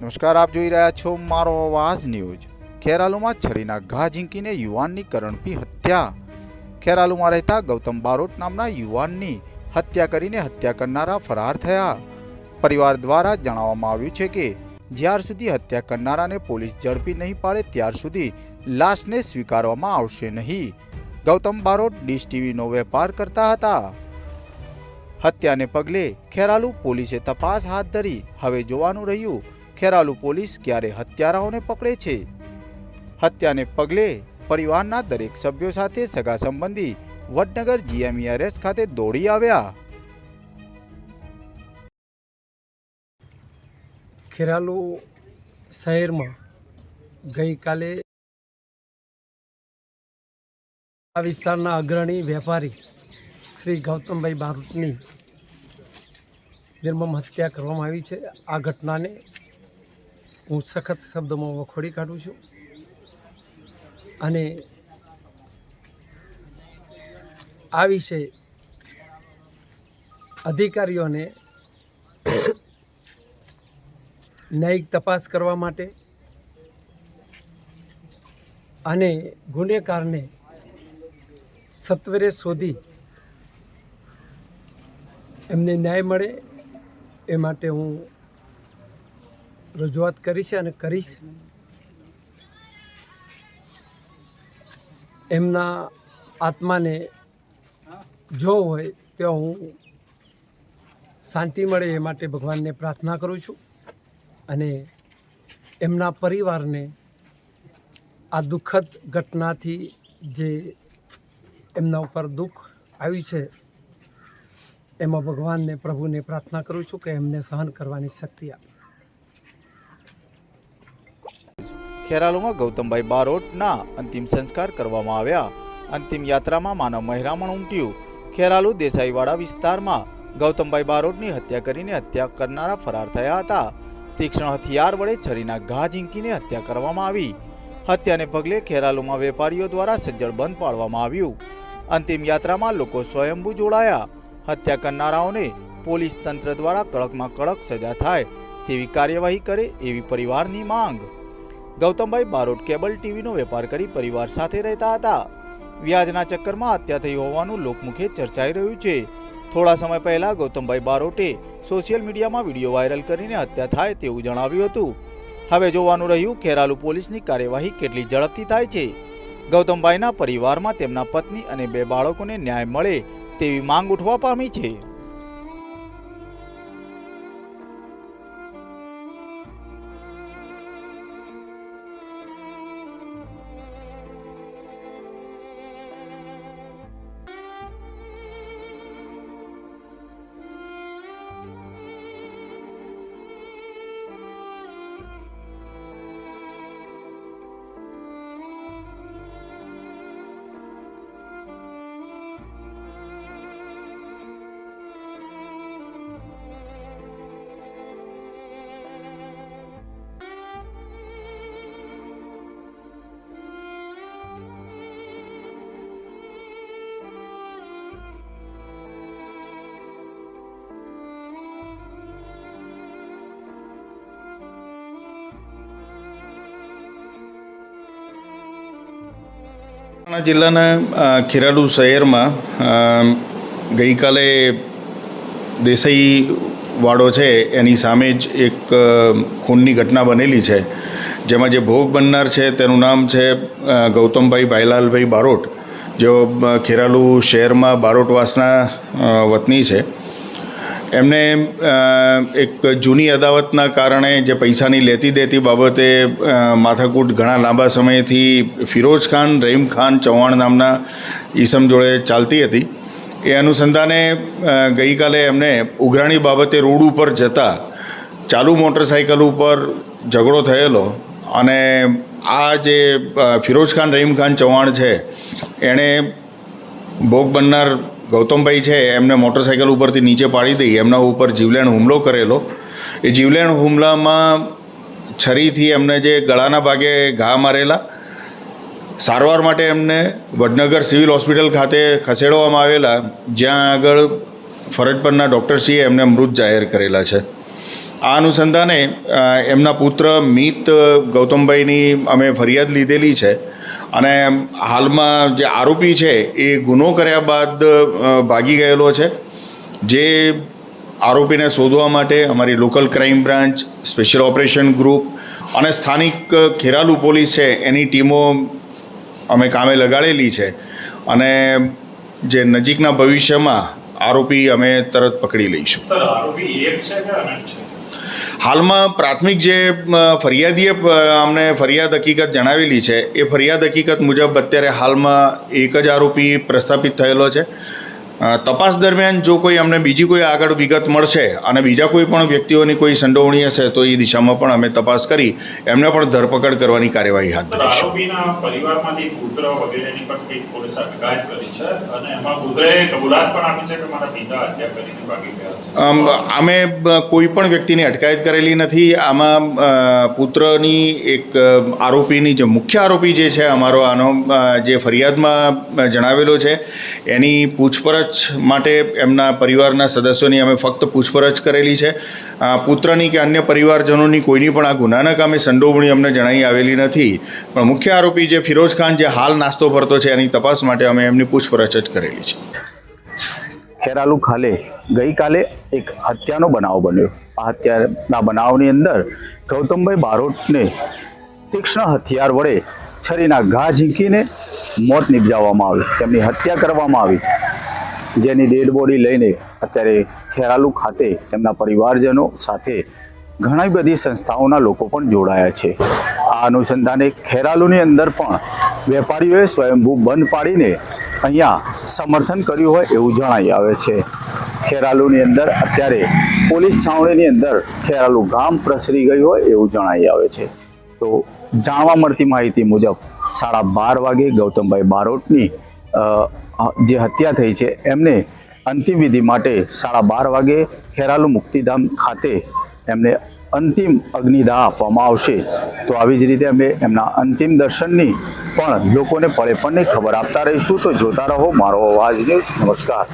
નમસ્કાર, આપ જોઈ રહ્યા છો મારો અવાજ ન્યૂઝ. ખેરાલુમાં છરીના ઘા ઝીંકીને યુવાનની કરણપી હત્યા. ખેરાલુમાં રહેતા ગૌતમ બારોટ નામના યુવાનની હત્યા કરીને હત્યા કરનારા ફરાર થયા. પરિવાર દ્વારા જણાવવામાં આવ્યું છે કે, જ્યાર સુધી હત્યા કરનારાને પોલીસ ઝડપી નહીં પાડે, ત્યાર સુધી લાશને સ્વીકારવામાં આવશે નહીં. ગૌતમ બારોટ ડીશ ટીવીનો વેપાર કરતા હતા. હત્યાને પગલે ખેરાલુ પોલીસે તપાસ હાથ ધરી. હવે જોવાનું રહ્યું ખેરાલુ પોલીસ ક્યારે હત્યારાઓને પકડે છે? હત્યાને પગલે પરિવારના દરેક સભ્યો સાથે સગા સંબંધી વડનગર જીએમઈઆરએસ ખાતે દોડી આવ્યા. ખેરાલુ શહેરમાં ગઈકાલે આ વિસ્તારના અગ્રણી વેપારી શ્રી ગૌતમભાઈ બારોટની નિર્મમ હત્યા કરવામાં આવી છે. આ ઘટનાને હું સખત શબ્દોમાં વખોડી કાઢું છું. અને આ વિશે અધિકારીઓને ન્યાયિક તપાસ કરવા માટે અને ગુનેગારને સત્વરે શોધી એમને ન્યાય મળે એ માટે હું રજૂઆત કરીશ અને કરીશ. એમના આત્માને જો હોય તો હું શાંતિ મળે એ માટે ભગવાનને પ્રાર્થના કરું છું. અને એમના પરિવારને આ દુઃખદ ઘટનાથી જે એમના ઉપર દુઃખ આવ્યું છે, એમાં ભગવાનને પ્રભુને પ્રાર્થના કરું છું કે એમને સહન કરવાની શક્તિ આપે. ખેરાલુમાં ગૌતમભાઈ બારોટના અંતિમ સંસ્કાર કરવામાં આવ્યા. અંતિમ યાત્રામાં માનવ મહેરામણ ઉમટ્યું. ખેરાલુ દેસાઈવાડા વિસ્તારમાં ગૌતમભાઈ બારોટની હત્યા કરીને હત્યા કરનારા ફરાર થયા હતા. તીક્ષ્ણ હથિયાર વડે છરીના ઘા ઝીંકીને હત્યા કરવામાં આવી. હત્યાને પગલે ખેરાલુમાં વેપારીઓ દ્વારા સજ્જડ બંધ પાડવામાં આવ્યું. અંતિમ યાત્રામાં લોકો સ્વયંભૂ જોડાયા. હત્યા કરનારાઓને પોલીસ તંત્ર દ્વારા કડકમાં કડક સજા થાય તેવી કાર્યવાહી કરે એવી પરિવારની માંગ. ગૌતમભાઈ બારોટ કેબલ ટીવીનો વેપાર કરી પરિવાર સાથે રહેતા હતા. વ્યાજના ચક્કરમાં હત્યા થઈ હોવાનું લોકમુખે ચર્ચાઈ રહ્યું છે. થોડા સમય પહેલા ગૌતમભાઈ બારોટે સોશિયલ મીડિયામાં વીડિયો વાયરલ કરીને હત્યા થાય તેવું જણાવ્યું હતું. હવે જોવાનું રહ્યું ખેરાલુ પોલીસની કાર્યવાહી કેટલી ઝડપથી થાય છે. ગૌતમભાઈના પરિવારમાં તેમના પત્ની અને બે બાળકોને ન્યાય મળે તેવી માંગ ઉઠવા પામી છે. મહેસાણા જિલ્લાના ખેરાલુ શહેરમાં ગઈકાલે દેસાઈ વાડો છે, એની સામે જ એક ખૂનની ઘટના બનેલી છે, જેમાં જે ભોગ બનનાર છે તેનું નામ છે ગૌતમભાઈ ભાઈલાલભાઈ બારોટ, જેઓ ખેરાલુ શહેરમાં બારોટવાસના વતની છે. એમને એક જૂની અદાવતના કારણે જે પૈસાની લેતી દેતી બાબતે માથાકૂટ ઘણા લાંબા સમયથી ફિરોઝ ખાન, રહીમ ખાન ચૌહાણ નામના ઈસમ જોડે ચાલતી હતી. એ અનુસંધાને ગઈકાલે એમને ઉઘરાણી બાબતે રોડ ઉપર જતા ચાલુ મોટરસાઇકલ ઉપર ઝઘડો થયેલો અને આ જે ફિરોઝ ખાન, રહીમ ખાન ચૌહાણ છે, એણે ભોગ બનનાર ગૌતમભાઈ છે, એમને મોટરસાઇકલ ઉપરથી નીચે પાડી દઈ, એમના ઉપર જીવલેણ હુમલો કરેલો. એ જીવલેણ હુમલામાં છરીથી એમને જે ગળાના ભાગે ઘા મારેલા, સારવાર માટે એમને વડનગર સિવિલ હોસ્પિટલ ખાતે ખસેડવામાં આવેલા, જ્યાં આગળ ફરજ પરના ડૉક્ટરશ્રીએ એમને મૃત જાહેર કરેલા છે. આ અનુસંધાને એમના પુત્ર મિત ગૌતમભાઈની અમે ફરિયાદ લીધેલી છે. અને હાલમાં જે આરોપી છે, એ ગુનો કર્યા બાદ ભાગી ગયેલો છે. જે આરોપીને શોધવા માટે અમારી local crime branch, special operation group અને સ્થાનિક ખેરાલુ પોલીસ છે, એની ટીમો અમે કામે લગાડેલી છે. અને જે નજીકના ભવિષ્યમાં આરોપી અમે તરત પકડી લઈશું. આરોપી એક છે કે અનંત છે? હાલમાં પ્રાથમિક જે ફરિયાદીએ અમને ફરિયાદ હકીકત જણાવેલી છે, એ ફરિયાદ હકીકત મુજબ અત્યારે હાલમાં એક જ આરોપી પ્રસ્થાપિત થયેલો છે. તપાસ દરમિયાન જો કોઈ અમને બીજી કોઈ આગળ વિગત મળશે અને બીજા કોઈ પણ વ્યક્તિઓની કોઈ સંડોવણી હશે તો એ દિશામાં પણ અમે તપાસ કરી એમને પણ ધરપકડ કરવાની કાર્યવાહી હાથ ધરીશું અમ, કોઈ પણ વ્યક્તિની અટકાયત કરેલી નથી. આમાં પુત્રની એક આરોપીની જે મુખ્ય આરોપી જે છે અમારો આનો જે ફરિયાદમાં જણાવેલો છે એની પૂછપરછ માટે એમના પરિવારના સદસ્યોની અમે ફક્ત પૂછપરછ કરેલી છે. પુત્રની કે અન્ય પરિવારજનોની કોઈની પણ આ ગુનાના કામે સંડોવણી અમને જણાઈ આવેલી નથી. પણ મુખ્ય આરોપી જે ફિરોજ ખાન જે હાલ નાસ્તો ભરતો છે એની તપાસ માટે અમે એમની પૂછપરછ જ કરેલી છે. ખેરાલુ ખાલે ગઈકાલે એક હત્યાનો બનાવ બન્યો. આ હત્યાના બનાવની અંદર ગૌતમભાઈ બારોટને તીક્ષ્ણ હથિયાર વડે છરીના ઘા ઝીંકીને મોત નિપજાવવામાં આવ્યું. તેમની હત્યા કરવામાં આવી. જેની ડેડ બોડી લઈને અત્યારે ખેરાલુ ખાતે તેમના પરિવારજનો સાથે ઘણી બધી સંસ્થાઓના લોકો પણ જોડાયા છે. આ અનુસંધાને ખેરાલુની અંદર પણ વેપારીઓએ સ્વયંભૂ બંધ પાડીને અહીંયા સમર્થન કર્યું હોય એવું જણાઈ આવે છે. ખેરાલુની અંદર અત્યારે પોલીસ છાવણીની અંદર ખેરાલુ ગામ પ્રસરી ગયું હોય એવું જણાઈ આવે છે. તો જાણવા મળતી માહિતી મુજબ સાડા બાર વાગે ગૌતમભાઈ બારોટની જે હત્યા થઈ છે, એમને અંતિમ વિધિ માટે સાડા બાર વાગે ખેરાલુ મુક્તિધામ ખાતે એમને અંતિમ અગ્નિદાહ આપવામાં આવશે. તો આવી જ રીતે અમે એમના અંતિમ દર્શનની પણ લોકોને પળે પળની ખબર. આપતા રહીશું તો જોતા રહો. મારો અવાજ ન્યૂઝ. નમસ્કાર.